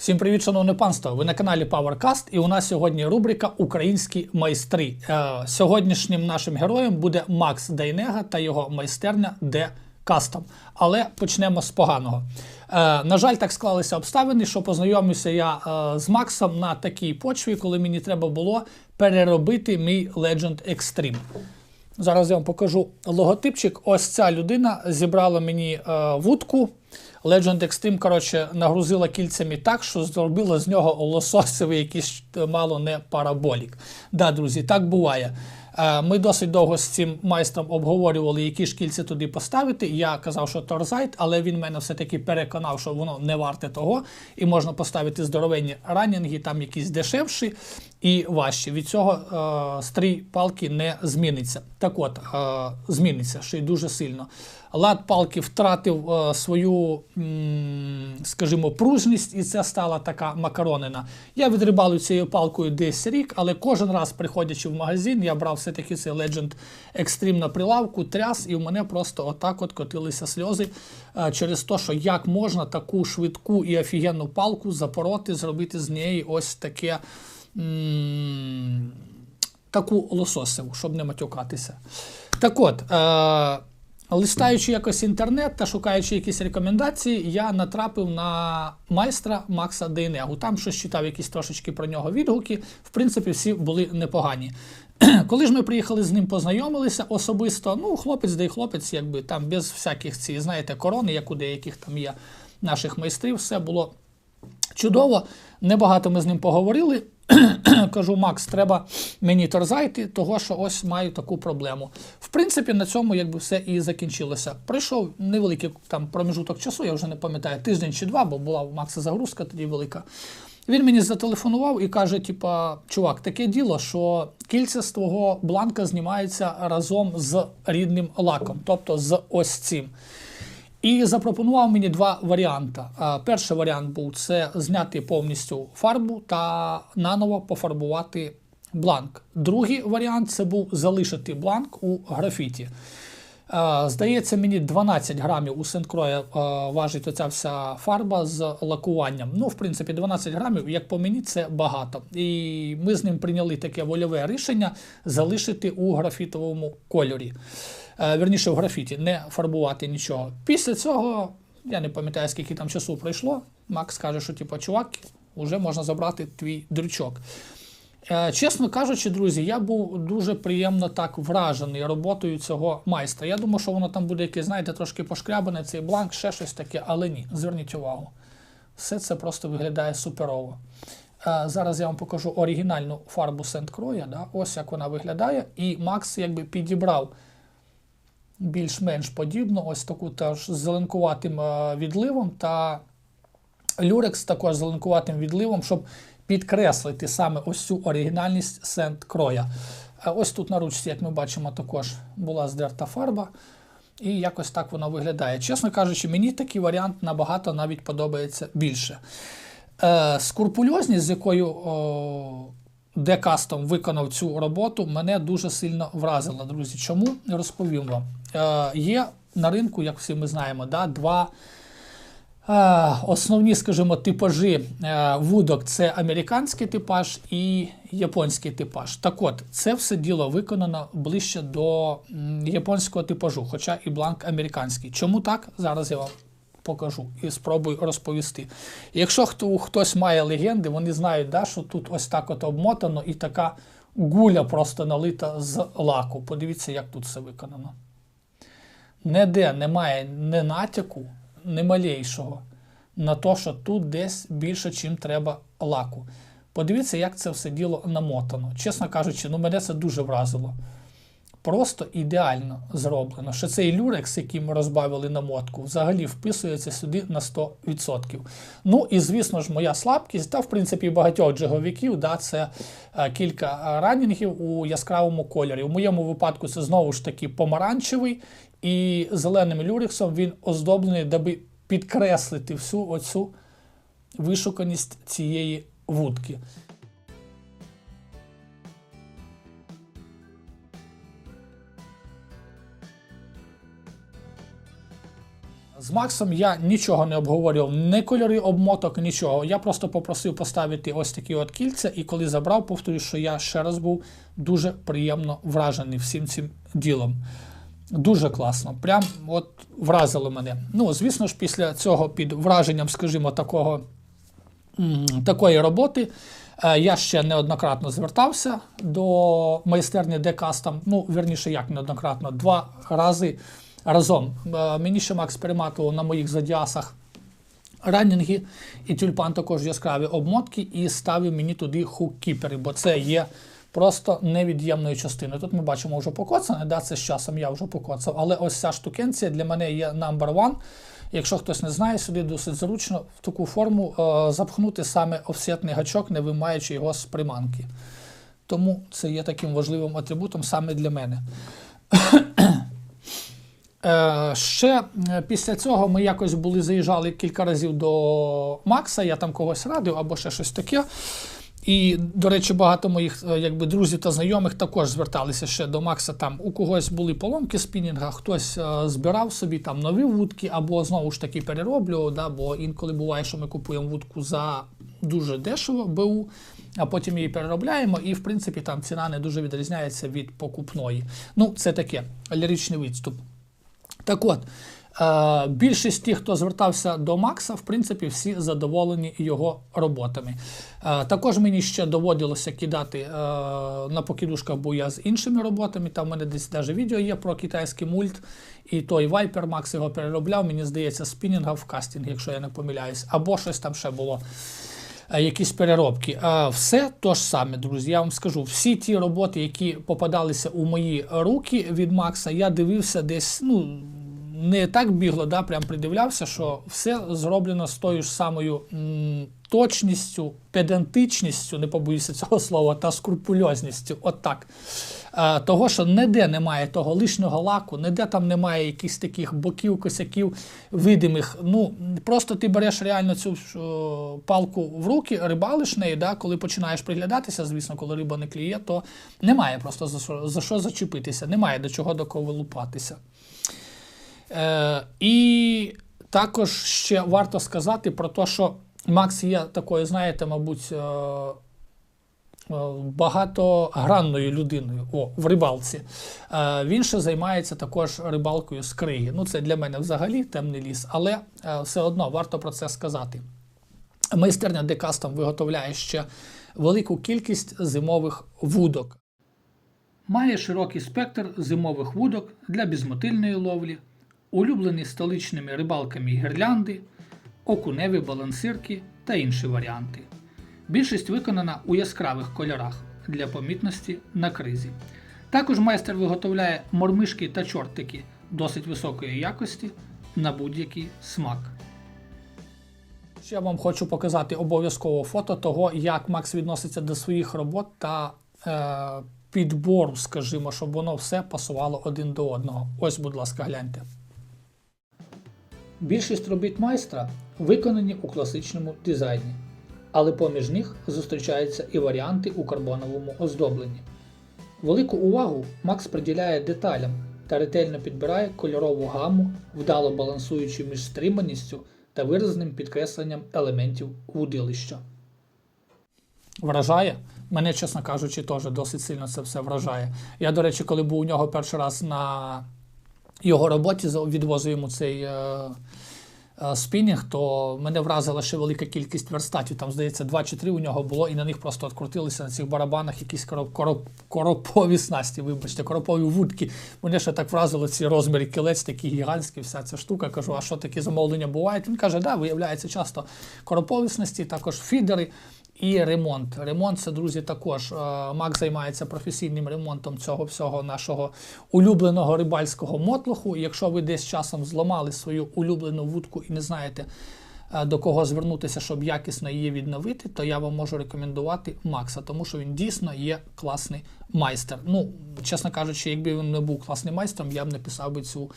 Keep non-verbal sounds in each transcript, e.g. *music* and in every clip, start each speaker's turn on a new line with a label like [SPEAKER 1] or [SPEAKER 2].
[SPEAKER 1] Всім привіт, шановне панство! Ви на каналі PowerCast і у нас сьогодні рубрика Українські майстри. Е, сьогоднішнім нашим героєм буде Макс Дайнега та його майстерня Де Кастом. Але почнемо з поганого. Е, на жаль, так склалися обставини, що познайомився я е, з Максом на такій почві, коли мені треба було переробити мій Legend Extreme. Зараз я вам покажу логотипчик. Ось ця людина зібрала мені е, вудку. Legend Extreme, коротше, нагрузила кільцями так, що зробила з нього лососевий якийсь е, мало не параболік. Да, друзі, так буває. Е, Ми досить довго з цим майстром обговорювали, які шкільці туди поставити. Я казав, що торзайт, але він мене все-таки переконав, що воно не варте того, і можна поставити здоровенні ранінги, там якісь дешевші і важчі. Від цього е, стрій палки не зміниться. Так от, е, зміниться ще й дуже сильно. Лад палки втратив е, свою, скажімо, пружність, і це стала така макаронина. Я відрибалив цією палкою десь рік, але кожен раз, приходячи в магазин, я брав все-таки цей Legend Extreme на прилавку, тряс, і в мене просто отак от котилися сльози е, через те, що як можна таку швидку і офігенну палку запороти, зробити з неї ось таке. м, Таку лососеву, щоб не матюкатися. Так от, е, листаючи якось інтернет та шукаючи якісь рекомендації, я натрапив на майстра Макса Дейнегу. Там щось читав якісь трошечки про нього відгуки. В принципі, всі були непогані. *clears throat* Коли ж ми приїхали з ним, познайомилися особисто, ну, хлопець да й хлопець, якби там без всяких ці, знаєте, корони, як у деяких там є наших майстрів, все було чудово. Небагато ми з ним поговорили. *clears throat* Кажу, Макс, треба мені торзайти, того що ось маю таку проблему. В принципі, на цьому якби все і закінчилося. Пройшов невеликий там проміжуток часу, я вже не пам'ятаю, тиждень чи два, бо була у Макса загрузка тоді велика. Він мені зателефонував і каже: типа, чувак, таке діло, що кільця з твого бланка знімаються разом з рідним лаком, тобто з ось цим. І запропонував мені два варіанти. Перший варіант був це зняти повністю фарбу та наново пофарбувати бланк. Другий варіант це був залишити бланк у графіті. Здається, мені 12 грамів у Сенкроя важить оця вся фарба з лакуванням. Ну, в принципі, 12 грамів, як по мені, це багато. І ми з ним прийняли таке вольове рішення залишити у графітовому кольорі. Е, Верніше в графіті, не фарбувати нічого. Після цього, я не пам'ятаю, скільки там часу пройшло. Макс каже, що типу, чувак, вже можна забрати твій дрючок. Е, Чесно кажучи, друзі, я був дуже приємно так вражений роботою цього майстра. Я думав, що воно там буде якесь, знаєте, трошки пошкрябане, цей бланк, ще щось таке, але ні. Зверніть увагу. Все це просто виглядає суперово. Е, Зараз я вам покажу оригінальну фарбу Сент-Кроя. Да? Ось як вона виглядає. І Макс якби підібрав більш-менш подібну, ось таку теж з зеленкуватим е, відливом та люрекс також з зеленкуватим відливом, щоб підкреслити саме ось цю оригінальність Сент Кроя. Е, Ось тут на ручці, як ми бачимо, також була здерта фарба. І якось так воно виглядає. Чесно кажучи, мені такий варіант набагато навіть подобається більше. Е, скрупульозність, з якою Декастом виконав цю роботу, мене дуже сильно вразила, друзі. Чому розповім вам? Е, є на ринку, як всі ми знаємо, да, два е, основні, скажімо, типажі е, вудок це американський типаж і японський типаж. Так от, це все діло виконано ближче до японського типажу, хоча і бланк американський. Чому так? Зараз я вам покажу і спробую розповісти. Якщо хто, хтось має легенди, вони знають, да, що тут ось так от обмотано і така гуля просто налита з лаку. Подивіться, як тут все виконано. Ніде немає ні натяку, ні малейшого на те, що тут десь більше, чим треба лаку. Подивіться, як це все діло намотано. Чесно кажучи, ну мене це дуже вразило. Просто ідеально зроблено. Що цей люрекс, який ми розбавили намотку, взагалі вписується сюди на 100%. Ну і звісно ж, моя слабкість, та в принципі багатьох джеговиків, да, це е, кілька ранінгів у яскравому кольорі. У моєму випадку це знову ж таки помаранчевий, і зеленим люрексом він оздоблений, даби підкреслити всю оцю вишуканість цієї вудки. З Максом я нічого не обговорював, не кольори обмоток, нічого. Я просто попросив поставити ось такі от кільця, і коли забрав, повторюю, що я ще раз був дуже приємно вражений всім цим ділом. Дуже класно. Прям от вразило мене. Ну, звісно ж, після цього під враженням, скажімо, такого, такої роботи. е, Я ще неоднократно звертався до майстерні Декастом. Ну, верніше, як неоднократно, два рази разом. Е, Мені ще Макс перематував на моїх задіасах ранінги, і тюльпан також яскраві обмотки, і ставив мені туди хук-кіпери, бо це є просто невід'ємною частиною. Тут ми бачимо вже покоцане, да, це з часом я вже покоцав, але ось ця штукенція для мене є number one. Якщо хтось не знає, сюди досить зручно в таку форму е, запхнути саме офсетний гачок, не виймаючи його з приманки. Тому це є таким важливим атрибутом саме для мене. Е, ще е, після цього ми якось були заїжджали кілька разів до Макса, я там когось радив або ще щось таке. І, до речі, багато моїх е, якби, друзів та знайомих також зверталися ще до Макса. Там у когось були поломки спінінга, хтось збирав собі там нові вудки, або знову ж таки перероблював. Да, бо інколи буває, що ми купуємо вудку за дуже дешево БУ, а потім її переробляємо, і в принципі там ціна не дуже відрізняється від покупної. Ну, це таке ліричний відступ. Так от, е, більшість тих, хто звертався до Макса, в принципі, всі задоволені його роботами. Е, також мені ще доводилося кидати е, на покидушках буя з іншими роботами. Там в мене десь навіть відео є про китайський мульт, і той Viper Max його переробляв, мені здається, спінінга в кастинг, якщо я не помиляюсь, або щось там ще було. Якісь переробки. Все то ж саме, друзі. Я вам скажу, всі ті роботи, які попадалися у мої руки від Макса, я дивився десь, ну, не так бігло, да, прям придивлявся, що все зроблено з тою ж самою м, точністю, педантичністю, не побоюся цього слова, та скрупульозністю. От так. Е, того, що ніде немає того лишнього лаку, ніде там немає якихось таких боків, косяків видимих. Ну, просто ти береш реально цю о, палку в руки, рибалиш нею, да, коли починаєш приглядатися, звісно, коли риба не кліє, то немає просто за що, за що зачепитися, немає до чого до кого вилупатися. Е, і також ще варто сказати про те, що Макс є такою, знаєте, мабуть, е, е, багатогранною людиною о, в рибалці. Е, він ще займається також рибалкою з криги. Ну, це для мене взагалі темний ліс, але все одно варто про це сказати. Майстерня Декастом виготовляє ще велику кількість зимових вудок. Має широкий спектр зимових вудок для безмотильної ловлі, улюблені столичними рибалками гірлянди, окуневі балансирки та інші варіанти. Більшість виконана у яскравих кольорах для помітності на кризі. Також майстер виготовляє мормишки та чортики досить високої якості на будь-який смак. Ще вам хочу показати обов'язково фото того, як Макс відноситься до своїх робот та е, підбору, скажімо, щоб воно все пасувало один до одного. Ось, будь ласка, гляньте. Більшість робіт майстра виконані у класичному дизайні, але поміж них зустрічаються і варіанти у карбоновому оздобленні. Велику увагу Макс приділяє деталям та ретельно підбирає кольорову гаму, вдало балансуючи між стриманістю та виразним підкресленням елементів вудилища. Вражає. Мене, чесно кажучи, теж досить сильно це все вражає. Я, до речі, коли був у нього перший раз на його роботі, відвозив йому цей е, е, спінінг, то мене вразила ще велика кількість верстатів. Там, здається, два чи три у нього було, і на них просто открутилися на цих барабанах якісь короб, короб, коропові снасті, вибачте, коропові вудки. Мене ще так вразило ці розміри кілець, такі гігантські, вся ця штука. Кажу, а що такі замовлення бувають? Він каже, да, виявляється часто коропові снасті, також фідери. І ремонт. Ремонт це, друзі, також. е, Мак займається професійним ремонтом цього всього нашого улюбленого рибальського мотлуху. Якщо ви десь часом зламали свою улюблену вудку і не знаєте, до кого звернутися, щоб якісно її відновити, то я вам можу рекомендувати Макса, тому що він дійсно є класний майстер. Ну, чесно кажучи, якби він не був класним майстром, я б не писав би цю,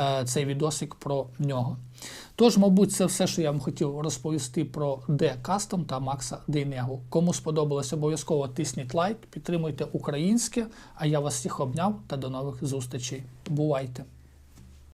[SPEAKER 1] е, цей відосик про нього. Тож, мабуть, це все, що я вам хотів розповісти про D Custom та Макса Дейнегу. Кому сподобалось, обов'язково тисніть лайк, підтримуйте українське, а я вас всіх обняв та до нових зустрічей. Бувайте!